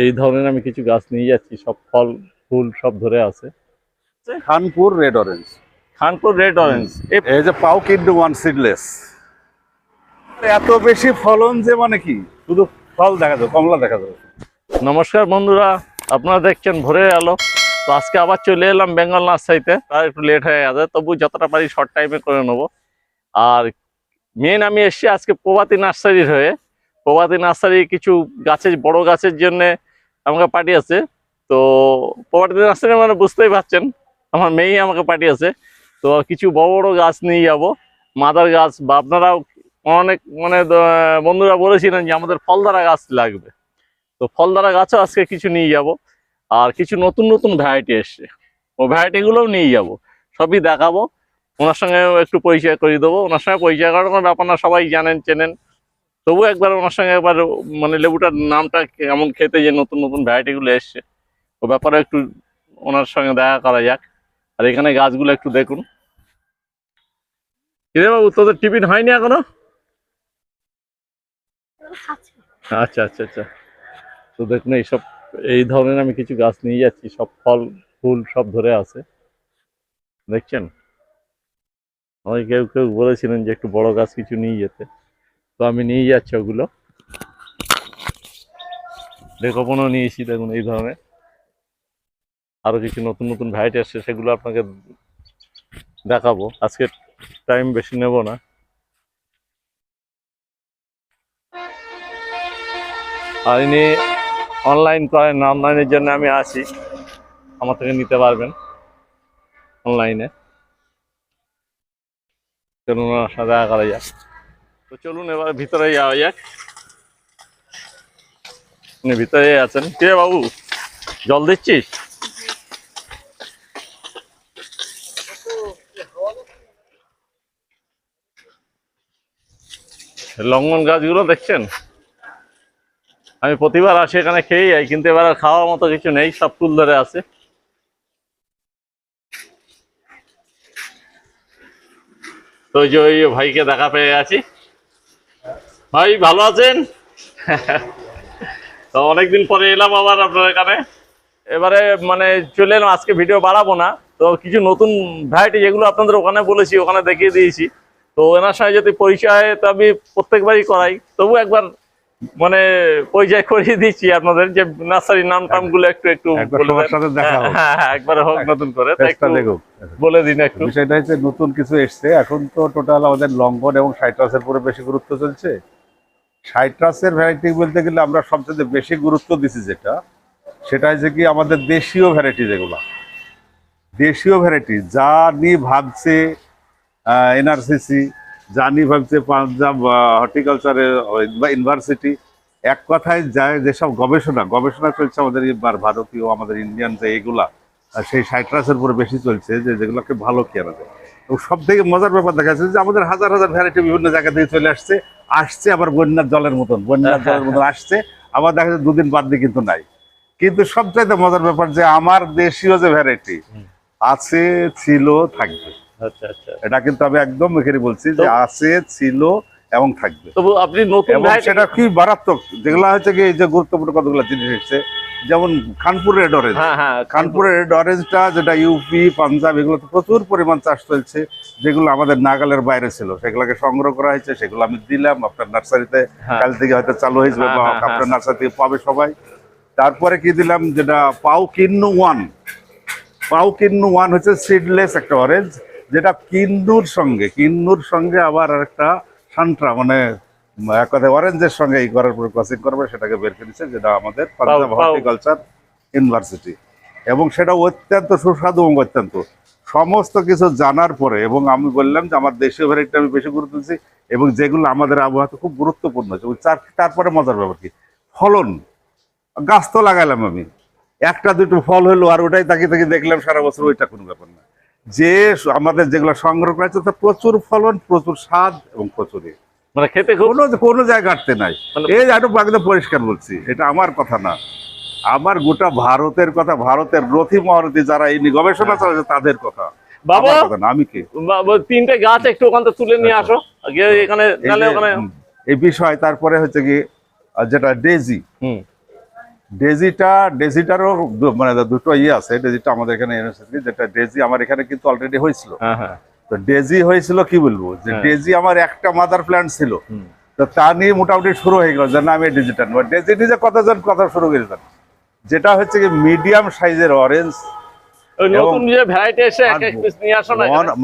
এই ধরনের আমি কিছু গাছ নিয়ে যাচ্ছি সব ফল ফুল সব ধরে আছে। Khanpur red orange. Khanpur red orange. এই যে পাও কিন্ডু ওয়ান সিডলেস। এত বেশি ফলন যে মানে কি? শুধু ফল দেখা যাবে কমলা দেখা যাবে। নমস্কার বন্ধুরা আপনারা দেখছেন ভোরে আলো। তো আজকে আবার চলে এলাম বেঙ্গল নার্সারিতে। তার একটু লেট হয়ে গেছে তবু যতটা পারি শর্ট টাইমে করে নেব। আর মেন আমি এসেছি আজকে প্রভাতী নার্সারির হয়ে। প্রভাতী নার্সারি কিছু গাছের, বড় গাছের জন্য আমাকে পাঠিয়েছে। তো প্রভাতী নার্সারি মানে বুঝতেই পারছেন, আমার মেয়েই আমাকে পাঠিয়েছে। তো কিছু বড় বড় গাছ নিয়ে যাব, মাদার গাছ বা আপনারাও অনেক মানে বন্ধুরা বলেছিলেন যে আমাদের ফলধারা গাছ লাগবে। তো ফলধারা গাছও আজকে কিছু নিয়ে যাব, আর কিছু নতুন নতুন ভ্যারাইটি এসছে। ও ভ্যারাইটিগুলোও নিয়ে যাব, সবই দেখাবো। ওনার সঙ্গে একটু পরিচয় করিয়ে দেবো। ওনার সঙ্গে পরিচয় করার কোনো ব্যাপার না, সবাই জানেন, চেনেন। তবু একবার ওনার সঙ্গে একবার মানে লেবুটার নামটা কেমন খেতে যে নতুন নতুন ভ্যারাইটিগুলো এসছে, ও ব্যাপারে একটু ওনার সঙ্গে দেখা করা যাক। আর এখানে গাছগুলো একটু দেখুন। বাবু, তোদের টিফিন হয়নি এখনও? আচ্ছা আচ্ছা আচ্ছা। তো দেখুন, এইসব, এই ধরনের আমি কিছু গাছ নিয়ে যাচ্ছি, সব ফল, ফুল সব ধরে আছে। দেখছেন? আমাকে কেউ কেউ বলেছিলেন যে একটু বড় গাছ কিছু নিয়ে যেতে। তো আমি নিয়ে যাচ্ছি ওগুলো। ডেকোপনও নিয়েছি দেখুন, এই ধরনের। আরও কিছু নতুন নতুন ভ্যারাইটি আসছে, সেগুলো আপনাকে দেখাবো। আজকে টাইম বেশি নেব না। আর ইনি অনলাইন করেন অনলাইনের জন্য আমি আছি আমার থেকে নিতে পারবেন অনলাইনে ওনার সাথে দেখা করা যাক। তো চলুন এবার ভিতরে যাওয়া যাক। উনি ভিতরে আছেন। কে বাবু? জল দিচ্ছিস? লঙ্ঘন গাছগুলো দেখছেন? আমি প্রতিবার আসি এখানে খেয়ে যাই, কিন্তু এবার আর খাওয়ার মতো কিছু নেই, সব ফুল ধরে আছে। তো যে ওই ভাইকে দেখা পেয়ে আছি ভাই ভালো আছেন? তো অনেকদিন পরে এলাম আবার আপনার এখানে। এবারে মানে চলে এলাম আজকে ভিডিও বাড়াবো না। তো কিছু নতুন ভ্যারাইটি যেগুলো আপনাদের ওখানে বলেছি ওখানে দেখিয়ে দিয়েছি। তো এনার সঙ্গে যদি পরিচয় তো আমি প্রত্যেকবারই করাই। তবু একবার মানে পরিচয় করিয়ে দিচ্ছি আপনাদের যে নার্সারির নাম টামগুলো একটু একটু একবার হোক। হ্যাঁ হ্যাঁ একবার নতুন করে। বলে দিন একটু। বিষয়টা হচ্ছে নতুন কিছু এসছে। এখন তো টোটাল আমাদের লঙ্ঘন এবং সাইট্রাসের উপরে বেশি গুরুত্ব চলছে। সাইট্রাসের ভ্যারাইটি বলতে গেলে আমরা সবচেয়ে বেশি গুরুত্ব দিছি যেটা, সেটা হচ্ছে কি আমাদের দেশীয় ভ্যারাইটি যেগুলো। দেশীয় ভ্যারাইটি যা নিয়ে ভাবছে এনআরসিসি যা নিয়ে ভাবছে পাঞ্জাব হর্টিকালচারের বা ইউনিভার্সিটি। এক কথায় যায় যেসব গবেষণা গবেষণা চলছে আমাদের ভারতীয়, আমাদের ইন্ডিয়ান যে এগুলা সেই সাইট্রাসের উপরে বেশি চলছে যে যেগুলোকে ভালো কেনা যায়। এবং সব থেকে মজার ব্যাপার দেখা যাচ্ছে যে আমাদের হাজার হাজার ভ্যারাইটি বিভিন্ন জায়গা থেকে চলে আসছে। আসছে আবার বন্যার জলের মতন বন্যার জলের মতন আসছে আবার দেখা যাচ্ছে দুদিন বাদ দিয়ে কিন্তু নাই। কিন্তু সবচাইতে মজার ব্যাপার যে আমার দেশীয় যে ভ্যারাইটি আছে ছিল থাকবে। আচ্ছা আচ্ছা। এটা কিন্তু আমি একদম এখানে বলছি যে আছে ছিল এবং থাকবে। তবু আপনি নতুন সেটা কি মারাত্মক। যেগুলো হচ্ছে কি এই যে গুরুত্বপূর্ণ কতগুলো জিনিস এসছে যেমন খানপুর রেড অরেঞ্জ। হ্যাঁ হ্যাঁ কানপুরের রেড অরেঞ্জটা যেটা ইউপি পাঞ্জাব এগুলোতে প্রচুর পরিমাণ চাষ চলছে যেগুলো আমাদের নাগালের বাইরে ছিল। সেগুলোকে সংগ্রহ করা হয়েছে সেগুলো আমি দিলাম আপনার নার্সারিতে হ্যাঁ। কাল থেকে হয়তো চালু হয়ে যাবে হ্যাঁ, বা আপনার। নার্সারি থেকে পাবে সবাই। তারপরে কি দিলাম যেটা PAU Kinnow one. PAU Kinnow one হচ্ছে সিডলেস একটা অরেঞ্জ যেটা কিন্নুর সঙ্গে কিন্নুর সঙ্গে আবার আরেকটা সান্ট্রা মানে এক অরেঞ্জের সঙ্গে এই করার পরে ক্রসিং করবে সেটাকে বের করেছে যেটা আমাদের পাঞ্জাব হর্টিকালচার ইউনিভার্সিটি এবং সেটা অত্যন্ত সুস্বাদু এবং অত্যন্ত। সমস্ত কিছু জানার পরে এবং আমি বললাম যে আমার দেশীয় ভ্যারাইটি আমি বেশি গুরুত্ব দিচ্ছি এবং যেগুলো আমাদের আবহাওয়াতে খুব গুরুত্বপূর্ণ তার- তারপরে মজার ব্যাপার কি? ফলন। গাছ তো লাগালাম আমি। একটা দুটো ফল হলো আর ওটাই তাকিয়ে তাকিয়ে দেখলাম সারা বছর ওইটা কোনো ব্যাপার না। যে আমাদের যেগুলো সংগ্রহ করা হচ্ছে তা প্রচুর ফলন প্রচুর স্বাদ এবং প্রচুর। মানে খেতে কোনো কোনো জায়গা আটতে নাই। মানে- এই একদম পরিষ্কার বলছি এটা আমার কথা না। আমার গোটা ভারতের কথা ভারতের রথি মহারথী যারা এই গবেষণা চালাচ্ছে তাদের কথা। বাবা! আমি কে? তিনটে গাছ একটু ওখান থেকে তুলে নিয়ে আসো। এখানে এই ওখানে এই বিষয় তারপরে হচ্ছে কি যেটা ডেজি। হুম। ডেজিটা ডেজিটারও মানে দুটো ইয়ে আছে। ডেজিটা আমাদের এখানে যেটা ডেজি আমার এখানে কিন্তু অলরেডি হয়েছিল। হ্যাঁ হ্যাঁ। তো ডেজি হয়েছিল কি বলব? যে হ্যাঁ। ডেজি আমার একটা মাদার প্ল্যান্ট ছিল। তো তা নিয়ে মোটামুটি শুরু হয়ে গেল যে না আমি ডিজিটা নেব ডেজি নিজে কতজন কথা শুরু করেছেন যেটা হচ্ছে কি মিডিয়াম সাইজের অরেঞ্জ।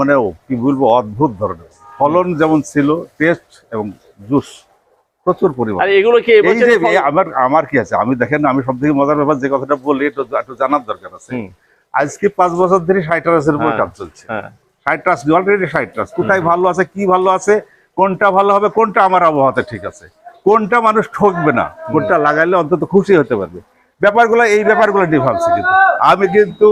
মানে কি বলব অদ্ভুত ধরনের। ফলন যেমন ছিল টেস্ট এবং জুস প্রচুর পরিমাণ। এগুলো কি এই যে আমার আমার কি আছে? আমি দেখেন আমি সব থেকে মজার ব্যাপার যে কথাটা বলি একটু একটু জানার দরকার আছে। আজকে পাঁচ বছর ধরে সাইট্রাসের উপর হ্যাঁ। কাজ চলছে। হ্যাঁ। সাইট্রাস অলরেডি সাইট্রাস কোথায় ভালো আছে কি ভালো আছে কোনটা ভালো হবে কোনটা আমার আবহাওয়াতে ঠিক আছে। কোনটা মানুষ ঠকবে না কোনটা লাগাইলে অন্তত খুশি হতে পারবে। ব্যাপারগুলো এই ব্যাপারগুলো নিয়ে ভাবছি কিন্তু। আমি কিন্তু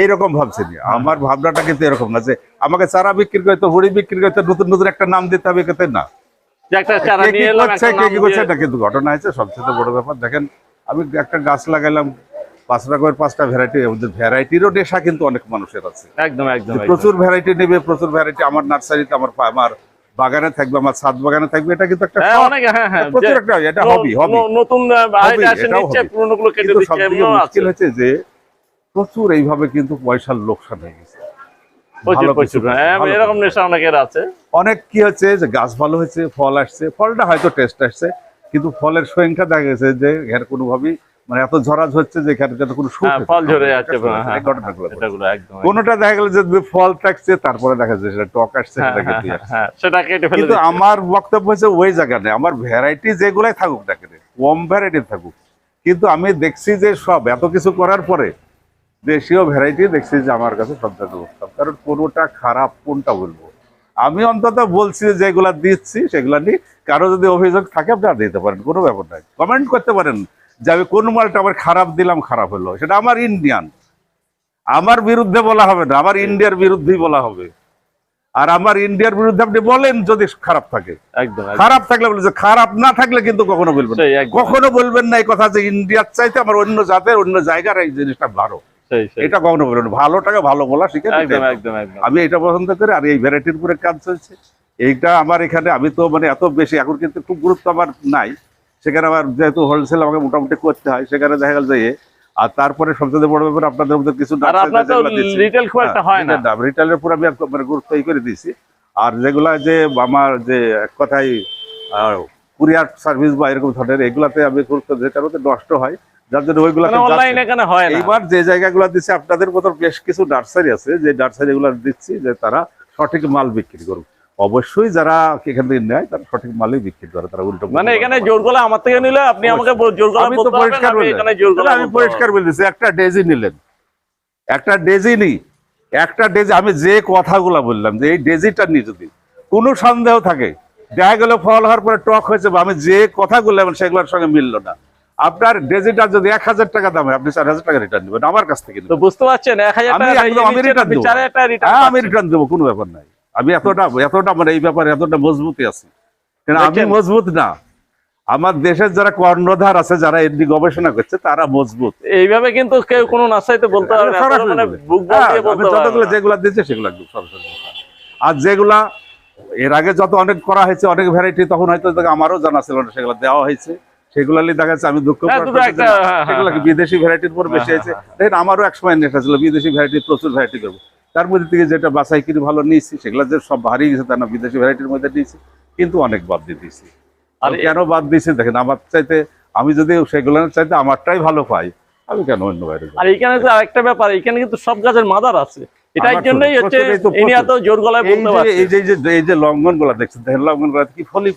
এইরকম ভাবছি না। আমার ভাবনাটা কিন্তু এরকম না যে আমাকে চারা বিক্রি করতে হুড়ি বিক্রি করতে নতুন নতুন একটা নাম দিতে হবে কেতে না। কে কি করছে এটা কিন্তু ঘটনা হয়েছে। সবচেয়ে বড় ব্যাপার। দেখেন আমি একটা গাছ লাগাইলাম পাঁচটা করে পাঁচটা ভ্যারাইটি ভ্যারাইটিরও নেশা কিন্তু অনেক মানুষের আছে। একদম একদম প্রচুর ভ্যারাইটি নেবে প্রচুর ভ্যারাইটি আমার নার্সারিতে আমার আমার বাগানে থাকবে আমার ছাদ বাগানে থাকবে এটা কিন্তু একটা হ্যাঁ হ্যাঁ হ্যাঁ প্রচুর একটা এটা হবি হবি নতুন সবথেকে মুশকিল হচ্ছে যে প্রচুর এইভাবে কিন্তু পয়সার লোকসান হয়ে গেছে। এরকম নেশা অনেকের আছে। অনেক কি হচ্ছে যে গাছ ভালো হয়েছে ফল আসছে ফলটা হয়তো টেস্ট আসছে কিন্তু ফলের সংখ্যা দেখা গেছে যে এর কোনোভাবেই মানে এত ঝরাঝ হচ্ছে যে এখানে যাতে কোনো হ্যাঁ ফল ঝরে যাচ্ছে হ্যাঁ ঘটনাগুলো একদম কোনোটা দেখা গেল যে ফল থাকছে তারপরে দেখা যাচ্ছে সেটা টক আসছে হ্যাঁ, সেটা হ্যাঁ, কেটে হ্যাঁ কিন্তু আমার বক্তব্য হচ্ছে ওই জায়গা নেই। আমার ভ্যারাইটি যেগুলাই থাকুক না কেন কম ভ্যারাইটি থাকুক। কিন্তু আমি দেখছি যে সব এত কিছু করার পরে দেশীয় ভ্যারাইটি দেখছি যে আমার কাছে সবচেয়ে উত্তম কারণ কোনোটা খারাপ কোনটা বলব? আমি অন্তত বলছি যেগুলা দিচ্ছি সেগুলা নিয়ে কারও যদি অভিযোগ থাকে আপনারা দিতে পারেন কোনো ব্যাপার নাই। কমেন্ট করতে পারেন। যে আমি কোন মালটা আবার খারাপ দিলাম খারাপ হলো। সেটা আমার ইন্ডিয়ান আমার বিরুদ্ধে বলা হবে না আমার ইন্ডিয়ার বিরুদ্ধেই বলা হবে। আর আমার ইন্ডিয়ার বিরুদ্ধে আপনি বলেন যদি খারাপ থাকে। একদম। খারাপ থাকলে বলে যে খারাপ না থাকলে কিন্তু কখনো বলবেন। কখনো বলবেন না এই কথা যে ইন্ডিয়ার চাইতে আমার অন্য জাতের অন্য জায়গার এই জিনিসটা ভালো। এটা কখনো বলবেন। ভালোটাকে ভালো বলা শিখে আমি এটা পছন্দ করি আর এই ভ্যারাইটির উপরে কাজ চলছে। এইটা আমার এখানে আমি তো মানে এত বেশি এখন কিন্তু খুব গুরুত্ব আমার নাই। সেখানে আমার যেহেতু হোলসেল আমাকে মোটামুটি করতে হয় সেখানে দেখা গেল যে আর তারপরে সবচেয়ে বড় ব্যাপার আপনাদের মধ্যে কিছু আর আপনার তো রিটেল খুব একটা হয় না। রিটেলের উপর আমি মানে গুরুত্ব করে দিয়েছি। আর যেগুলা যে আমার যে এক কথায় কুরিয়ার সার্ভিস বা এরকম ধরনের এগুলাতে আমি গুরুত্ব দিই কারণ নষ্ট হয়। যার জন্য অনলাইনে এখানে এইবার যে জায়গাগুলো দিচ্ছে আপনাদের মতো বেশ কিছু নার্সারি আছে যে নার্সারি দিচ্ছি যে তারা সঠিক মাল বিক্রি করুক। অবশ্যই যারা এখান থেকে নেয় তারা সঠিক মালই বিক্রি করে তারা উল্টো মানে এখানে জোর গলা আমার থেকে নিলে আপনি আমাকে জোর গলা আমি তো পরিষ্কার গলা আমি পরিষ্কার বলে দিচ্ছি একটা ডেজি নিলেন। একটা ডেজি নি একটা ডেজি আমি যে কথাগুলো বললাম যে এই ডেজিটা নিয়ে যদি কোনো সন্দেহ থাকে দেখা গেল ফল হওয়ার পরে টক হয়েছে বা আমি যে কথাগুলো বললাম সেগুলোর সঙ্গে মিললো না। আপনার ডেজিটা যদি এক হাজার টাকা দাম হয় আপনি চার হাজার টাকা রিটার্ন নেবেন আমার কাছ থেকে বুঝতে পারছেন এক হাজার আমি return হ্যাঁ। রিটার্ন দেবো কোনো ব্যাপার নাই। আমি এতটা এতটা মানে এই ব্যাপারে এতটা মজবুতি আছি। কারণ আমি মজবুত না। আমার দেশের যারা কর্ণধার আছে যারা এমনি গবেষণা করছে তারা মজবুত। এইভাবে কিন্তু কেউ কোনো নার্সারিতে বলতে পারবে না মানে হ্যাঁ, যতগুলো যেগুলো দিচ্ছে সেগুলো সরাসরি। আর যেগুলা এর আগে যত অনেক করা হয়েছে অনেক ভ্যারাইটি তখন হয়তো আমারও জানা ছিল না সেগুলো দেওয়া হয়েছে। সেগুলো নিয়ে দেখা যাচ্ছে আমি দুঃখ হ্যাঁ, হ্যাঁ, সেগুলো বিদেশি ভ্যারাইটির উপর বেশি হ্যাঁ, হয়েছে? হ্যাঁ, দেখেন আমারও এক সময় নেশা ছিল বিদেশি ভ্যারাইটি প্রচুর ভ্যারাইটি করব। তার মধ্যে থেকে যেটা বাছাই করে ভালো নিয়েছি সেগুলো যে সব হারিয়ে গেছে তা না বিদেশি ভ্যারাইটির মধ্যে নিয়েছি কিন্তু অনেক বাদ দিয়ে দিয়েছি। আর কেন বাদ দিয়েছি দেখেন আমার চাইতে আমি যদি সেগুলো চাইতে আমারটাই ভালো পাই আমি কেন অন্য বাইরে আর এখানে তো আরেকটা ব্যাপার এখানে কিন্তু সব গাছের মাদার আছে। এটার জন্যই হচ্ছে প্রচুর, তো ইনি প্রচুর। এত জোর গলায় বলতে পারছে। এই যে এই যে লঙ্ঘনগুলা দেখছেন দেখেন লঙ্ঘনগুলা কি ফলি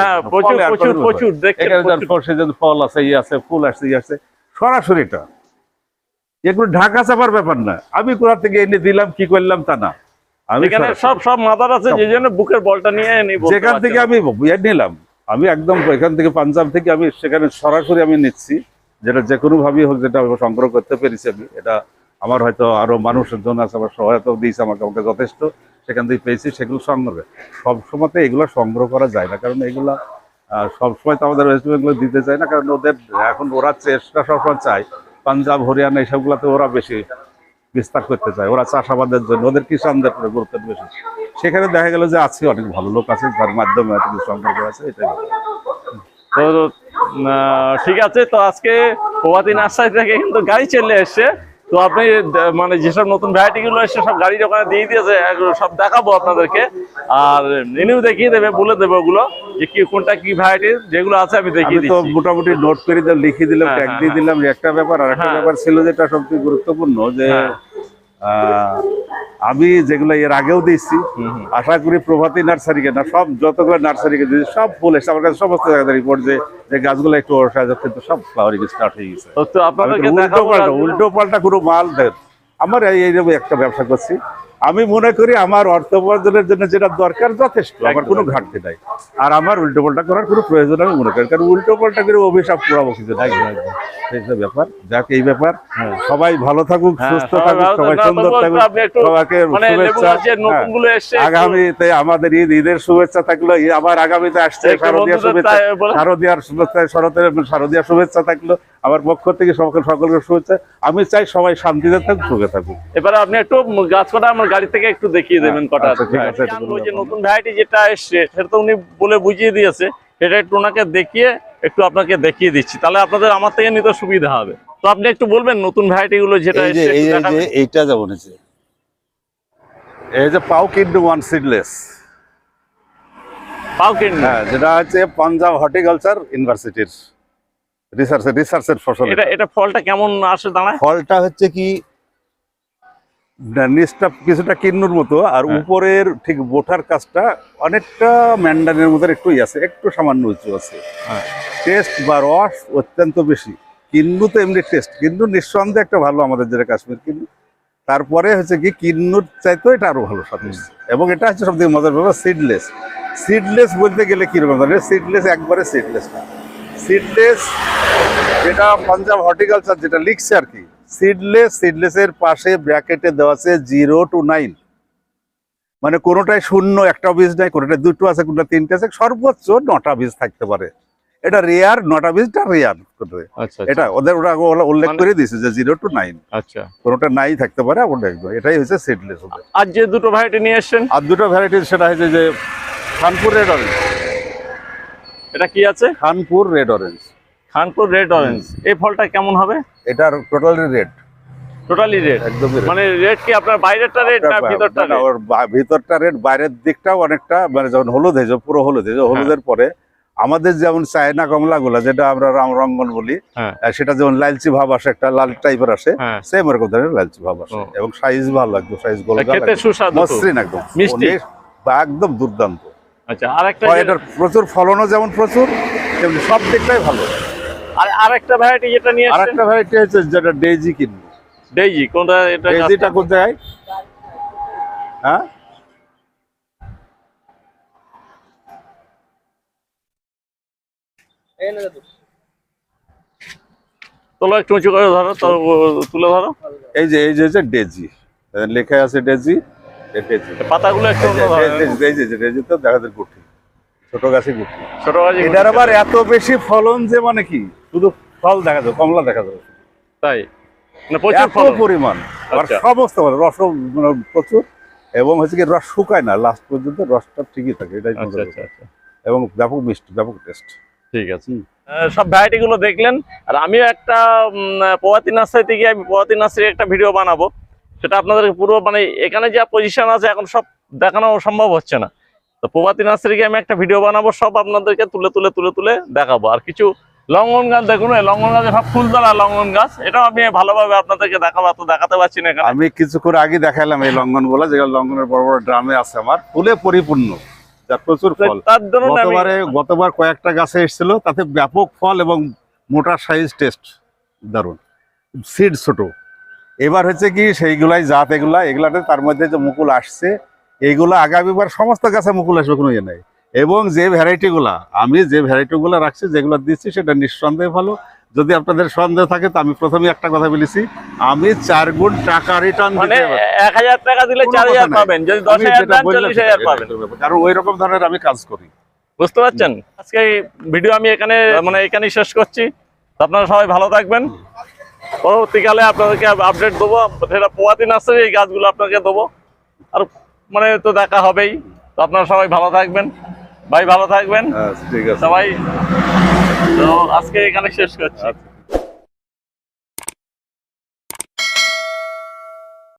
হ্যাঁ প্রচুর প্রচুর প্রচুর দেখতে এখানে যার ফল আছে ইয়ে আছে ফুল আসছে ইয়ে আসছে সরাসরি এটা। এগুলো ঢাকা চাপার ব্যাপার না। আমি কোথা থেকে এনে দিলাম কি করলাম তা না। আমি সব সব মাদার আছে যে জন্য বুকের বলটা নিয়ে যেখান থেকে আমি ইয়ে নিলাম। আমি একদম এখান থেকে পাঞ্জাব থেকে আমি সেখানে সরাসরি আমি নিচ্ছি। যেটা যে কোনো ভাবেই হোক যেটা সংগ্রহ করতে পেরেছি আমি। এটা আমার হয়তো আরও মানুষের জন্য আছে আমার সহায়তা দিয়েছে আমাকে আমাকে যথেষ্ট সেখান থেকে পেয়েছি সেগুলো সংগ্রহ। সব সময় এগুলো সংগ্রহ করা যায় না কারণ এগুলা আহ, সবসময় তো আমাদের ওয়েস্ট বেঙ্গল দিতে চায় না কারণ ওদের এখন ওরা চেষ্টা সবসময় চায় পাঞ্জাব, হরিয়ানা এইসবগুলোতে ওরা বেশি বিস্তার করতে চায়। ওরা চাষাবাদের জন্য, ওদের কিষানদের উপরে গুরুত্ব বেশি। সেখানে দেখা গেল যে আছে অনেক ভালো লোক আছে, যার মাধ্যমে হয়তো কিছু সম্পর্ক আছে, এটাই তো ঠিক আছে, তো আজকে প্রভাতী নার্সারি থেকে কিন্তু গাড়ি চলে এসছে। তো আপনি মানে যেসব নতুন ভ্যারাইটি গুলো এসছে সব গাড়ির ওখানে দিয়ে দিয়েছে সব দেখাবো আপনাদেরকে আর মেনু দেখিয়ে দেবে বলে দেবে ওগুলো যে কি কোনটা কি ভ্যারাইটি যেগুলো আছে আমি দেখি দেখিয়ে তো মোটামুটি নোট করে দিলাম লিখে দিলাম হ্যাঁ, ট্যাগ হ্যাঁ, দিয়ে দিলাম একটা ব্যাপার আর একটা হ্যাঁ। ব্যাপার ছিল যেটা সবচেয়ে গুরুত্বপূর্ণ যে হ্যাঁ। আমি যেগুলো এর আগেও হুম। আশা করি প্রভাতী নার্সারিকে না সব যতগুলো নার্সারিকে দিয়েছি সব ফুল এসে আমার কাছে সমস্ত জায়গাতে রিপোর্ট যে যে গাছগুলো একটু অসা যাচ্ছে কিন্তু সব ফ্লাওয়ারিং স্টার্ট হয়ে গেছে। তো- তো তো উল্টো পাল্টা উল্টো পাল্টা কোনো মাল দেন। আমার এইরকম একটা ব্যবসা করছি। আমি মনে করি আমার অর্থ উপার্জনের জন্য যেটা দরকার যথেষ্ট আমার কোনো ঘাটতি নাই। আর আমার উল্টো পাল্টা করার কোনো প্রয়োজন আমি মনে করি কারণ উল্টো পাল্টা করে অভিশাপ পুরাবো কিছু নাই ব্যাপার। যাক এই ব্যাপার। সবাই ভালো থাকুক হ্যাঁ, সুস্থ থাকুক সবাই সুন্দর থাকুক। সবাইকে মানে শুভেচ্ছা। হ্যাঁ। আগামীতে আমাদের ঈদ ঈদের শুভেচ্ছা থাকল। আবার আগামীতে আসছে শারদীয় শুভেচ্ছা। শারদীয়ার শুভেচ্ছা শরতের শারদীয় শুভেচ্ছা থাকল। আমার পক্ষ থেকে সকল সকলকে শুভেচ্ছা। আমি চাই সবাই শান্তিতে থাকুক সুখে থাকুক। এবারে আপনি একটু গাছ কটা আমার গাড়ি থেকে একটু দেখিয়ে দেবেন কটা আচ্ছা, ঠিক আছে, variety। একটু ওই যে নতুন ভ্যারাইটি যেটা এসছে সেটা তো উনি বলে বুঝিয়ে দিয়েছে। সেটা একটু ওনাকে দেখিয়ে একটু আপনাকে দেখিয়ে দিচ্ছি। তাহলে আপনাদের আমার থেকে নিতে সুবিধা হবে। তো আপনি একটু বলবেন নতুন ভ্যারাইটি গুলো যেটা এই যে এসছে এই যে- দেখাবেন? যে এইটা যেমন এই যে পাউ কিন্ডু ওয়ান সিডলেস হ্যাঁ যেটা হচ্ছে পাঞ্জাব হর্টিকালচার ইউনিভার্সিটির। রিসার্চ রিসার্চের ফসল এটা এটা। ফলটা কেমন আসে দাঁড়ায়? ফলটা হচ্ছে কি না, নিচটা কিছুটা কিন্নুর মতো আর হ্যাঁ। উপরের ঠিক বোঠার কাজটা অনেকটা ম্যান্ডানের মতো একটু আছে একটু সামান্য উঁচু আছে। হ্যাঁ। টেস্ট বা রস অত্যন্ত বেশি। কিন্নু তো এমনি টেস্ট কিন্তু নিঃসন্দেহে একটা ভালো আমাদের যেটা কাশ্মীর কিন্নু। তারপরে হচ্ছে কি কিন্নুর চাইতেও এটা আরও ভালো স্বাদ হচ্ছে। এবং এটা হচ্ছে সবথেকে মজার ব্যাপার সিডলেস সিডলেস বলতে গেলে কীরকম সিডলেস একবারে সিডলেস না। সিডলেস যেটা পাঞ্জাব হর্টিকালচার যেটা লিখছে আর কি সিডলেস সিডলেসের পাশে ব্র্যাকেটে দেওয়া আছে জিরো টু নাইন মানে কোনোটাই শূন্য একটা বীজ নাই কোনোটা দুটো আছে কোনোটা তিনটে আছে সর্বোচ্চ নটা বীজ থাকতে পারে। এটা রেয়ার নটা বীজটা রেয়ার আচ্ছা এটা ওদের ওরা উল্লেখ মানে- করে দিয়েছে যে জিরো টু নাইন আচ্ছা। কোনোটা নাই থাকতে পারে একদম এটাই হচ্ছে সিডলেস আর যে দুটো ভ্যারাইটি নিয়ে এসছেন? আর দুটো ভ্যারাইটির সেটা হচ্ছে যে অরেঞ্জ এটা কি আছে? Khanpur red orange. Khanpur red orange. এই ফলটা কেমন হবে? এটার টোটালি রেড। Totally red? একদমই red। মানে রেড কি আপনার বাইরেরটা রেড না ভিতরটা না, ওর ভিতরটা রেড বাইরের দিকটাও অনেকটা মানে যখন হলুদ হয়ে যায় পুরো হলুদ হয়ে। যায় হলুদের পরে আমাদের যেমন চায়না কমলা গুলা যেটা আমরা রাম রঙ্গন বলি হ্যাঁ। সেটা যেমন লালচি ভাব আসে একটা লাল টাইপের আসে হ্যাঁ। সেম এরকম ধরনের লালচি ভাব আসে। এবং সাইজ ভালো লাগবে সাইজ গোল মসৃণ একদম। মিষ্টি? বা একদম দুর্দান্ত। আচ্ছা আর একটা এটার প্রচুর ফলনও যেমন প্রচুর তেমনি সব দিকটাই ভালো। আর আরেকটা ভ্যারাইটি যেটা নিয়ে আর একটা ভ্যারাইটি হচ্ছে যেটা ডেজি কিনবো। ডেইজি কোনটা এটা ডেজিটা কোন জায়গায় হ্যাঁ? তোলো একটু উঁচু করে ধরো তো তুলে ধরো। এই যে এই যে হচ্ছে ডেজি লেখা আছে ডেজি পাতাগুলো একটু তো দেখা যায় গুটি ছোট গাছে গুটি। ছোট গাছে এটার আবার এত বেশি ফলন যে মানে কি শুধু ফল দেখা যায় কমলা দেখা যায়। তাই? প্রচুর পরিমাণ আচ্ছা। সমস্ত রস মানে প্রচুর এবং হচ্ছে কি রস শুকায় না লাস্ট পর্যন্ত রসটা ঠিকই থাকে এটাই আচ্ছা আচ্ছা এবং ব্যাপক মিষ্টি ব্যাপক টেস্ট ঠিক আছে। সব ভ্যারাইটি গুলো দেখলেন আর আমিও একটা পোয়াতি নার্সারি থেকে আমি পোয়াতি নার্সারি একটা ভিডিও বানাবো। সেটা আপনাদেরকে পুরো মানে এখানে যা পজিশন আছে এখন সব দেখানো সম্ভব হচ্ছে না। তো প্রভাতী নার্সারিকে আমি একটা ভিডিও বানাবো সব আপনাদেরকে তুলে তুলে তুলে তুলে দেখাবো। আর কিছু লঙ্গন গাছ দেখুন লঙ্গন গাছে সব ফুল ধরা লঙ্গন গাছ এটাও আমি ভালোভাবে আপনাদেরকে দেখাবো তো দেখাতে পারছি না আমি কিছুক্ষণ আগে দেখালাম এই লঙ্গনগুলা যেগুলো লঙ্ঘনের বড় বড় ড্রামে আছে আমার। ফুলে পরিপূর্ণ যার প্রচুর ফল। গতবারে গতবার কয়েকটা গাছে এসেছিল তাতে ব্যাপক ফল এবং মোটা সাইজ টেস্ট দারুণ। সিড ছোট। এবার হচ্ছে কি সেইগুলাই জাত এগুলা এগুলাতে তার মধ্যে যে মুকুল আসছে এইগুলো আগামীবার সমস্ত গাছে মুকুল আসবে কোনো ইয়ে নাই। এবং যে ভ্যারাইটি গুলা আমি যে ভ্যারাইটি গুলা রাখছি যেগুলো দিচ্ছি সেটা নিঃসন্দেহে ভালো। যদি আপনাদের সন্দেহ থাকে তো আমি প্রথমে একটা কথা বলেছি আমি চার গুণ টাকা রিটার্ন মানে দিতে পারি। এক হাজার টাকা দিলে চার হাজার পাবেন যদি দশ হাজার পাবেন। কারণ ওই রকম ধরনের আমি কাজ করি। বুঝতে পারছেন? আজকে ভিডিও আমি এখানে মানে এখানেই শেষ করছি। আপনারা সবাই ভালো থাকবেন। পরবর্তীকালে আপনাদেরকে আপডেট দেবো। সেটা পোয়াতি নার্সারি এই গাছগুলো আপনাকে দেবো। আর মানে তো দেখা হবেই। তো আপনারা সবাই ভালো থাকবেন। ভাই ভালো থাকবেন। হ্যাঁ ঠিক আছে। সবাই। তো আজকে এখানে শেষ করছি। আচ্ছা।